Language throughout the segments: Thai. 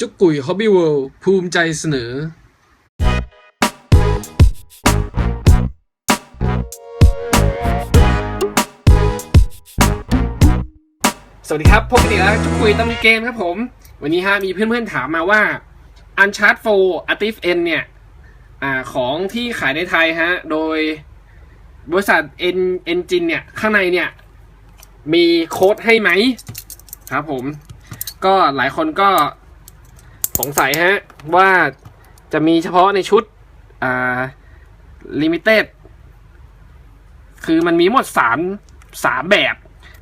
จุกกุยฮอบบี้เวิลด์ภูมิใจเสนอ สวัสดีครับ พบกันอีกแล้วจุกกุยตำลีเกมครับผม วันนี้ฮะมีเพื่อนๆถามมาว่า Uncharted 4 a t i f N เนี่ยอ่าของที่ขายในไทยฮะ โดยบริษัท N Engine เนี่ย ข้างในเนี่ย มีโค้ดให้ไหมครับผม ก็หลายคนก็ สงสัยฮะ ว่าจะมีเฉพาะในชุด อ่าลิมิเต็ดคือมันมีหมดสามสามแบบ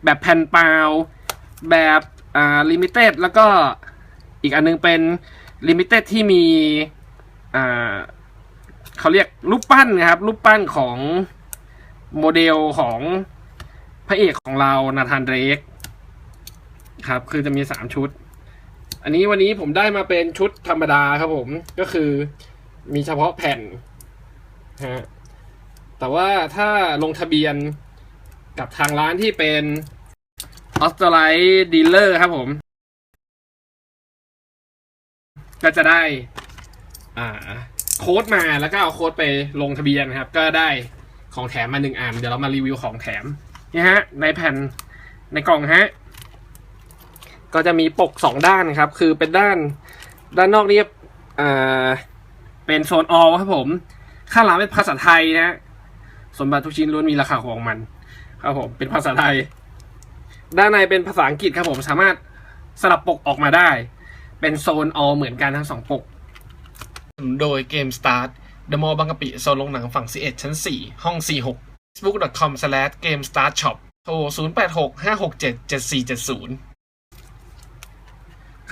แบบแผ่นเปล่าแบบอ่าลิมิเต็ดแล้วก็อีกอันนึงเป็นลิมิเต็ดที่มีอ่าเขาเรียกรูปปั้นนะครับ รูปปั้นของโมเดลของพระเอกของเรานาธานเดรกครับ คือจะมีสามชุด อันนี้วันนี้ผมได้มาเป็นชุดธรรมดาครับผม ก็คือมีเฉพาะแผ่นฮะแต่ว่าถ้าลงทะเบียนกับทางร้านที่เป็นออสเตรไลท์ดีลเลอร์ครับผม ก็จะได้ อ่า โค้ดมาแล้วก็เอาโค้ดไปลงทะเบียนครับ ก็ได้ของแถมมาหนึ่งอัน เดี๋ยวเรามารีวิวของแถมนี่ฮะ ในแผ่นในกล่องฮะ ก็จะมีปกสองด้านครับ คือเป็นด้านด้านนอกนี่อ่าเป็นโซนออครับผมข้างหลังเป็นภาษาไทยนะสมบัติทุกชิ้นล้วนมีราคาของมัน ครับผมเป็นภาษาไทย ด้านในเป็นภาษาอังกฤษครับผมสามารถสลับปกออกมาได้ เป็นโซนออเหมือนกันทั้งสองปก โดยเกม Start The Mall บางกะปิโซนลงหนังฝั่ง 11 ชั้น 4 ห้อง 46 facebook.com/gamestartshop โทร 0865677470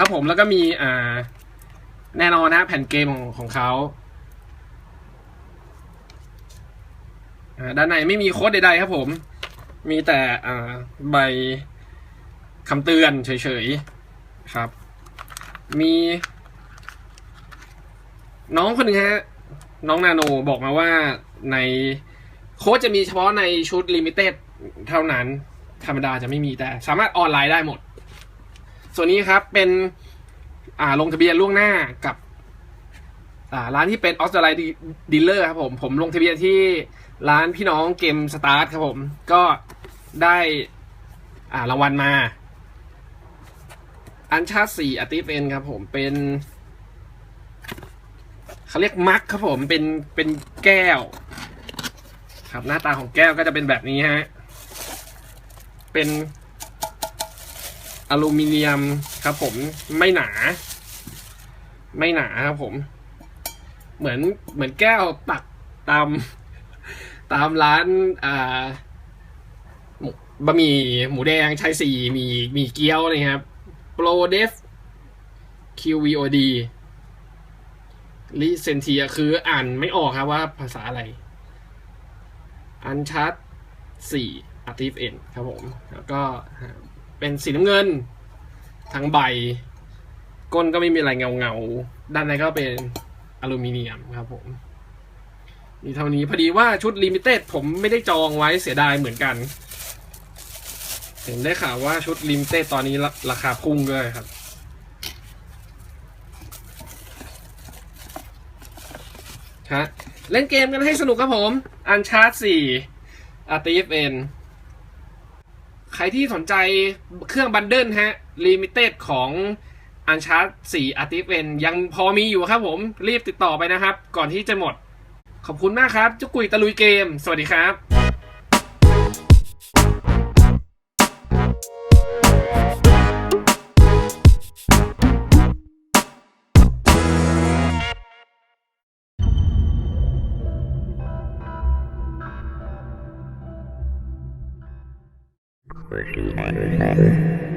ครับผมแล้วก็มีอ่า แน่นอนนะแผ่นเกมของของเขาด้านในไม่มีโค้ดใดๆครับผม มีแต่ใบคำเตือนเฉยๆครับ มี น้องคนหนึ่งฮะ น้องนาโนบอกมาว่าในโค้ดจะมีเฉพาะในชุดลิมิเต็ดเท่านั้น ธรรมดาจะไม่มีแต่สามารถออนไลน์ได้หมด ส่วนนี้ครับเป็นลงทะเบียนล่วงหน้ากับร้านที่เป็นออสเตรเลียดีลเลอร์ครับผมผมลงทะเบียนที่ร้านพี่น้องเกมสตาร์ทครับผมก็ได้ารางวัลมา อันชาติสี่อาติฟเอนครับผมเป็นเขาเรียกมักครับผมเป็นเป็นแก้ว ครับหน้าตาของแก้วก็จะเป็นแบบนี้ฮะเป็น อลูมิเนียมครับผมไม่หนา ไม่หนาครับผม เหมือนเหมือนแก้วตักตาม ตามร้านอ่าบะหมี่หมูแดงชายสี่มีมีเกี๊ยวนะครับโปรเดฟ QVOD ลิเซนเทียคืออ่านไม่ออกครับว่าภาษาอะไร อันชัดสี่อาร์ติฟเอ็นครับผม แล้วก็ เป็นสีน้ำเงิน ทั้งใบ ก้นก็ไม่มีอะไรเงาเงาๆด้านในก็เป็นอลูมิเนียมครับผม มีเท่านี้พอดีว่าชุดลิมิเต็ดผมไม่ได้จองไว้เสียดายเหมือนกัน เห็นได้ข่าวว่าชุดลิมิเต็ดตอนนี้ราราคาพุ่งด้วยครับฮะเล่นเกมกันให้สนุกครับผม อันชาร์ d 4 r t f n ใค รที่สนใจเครื่องบันเดิลฮะลิมิเต็ดของอันชาร์ d 4 r t f n ยังพอมีอยู่ครับผมรีบติดต่อไปนะครับ ก่อนที่จะหมด ขอบคุณมากครับจุกุยตะลุยเกม สวัสดีครับ Working.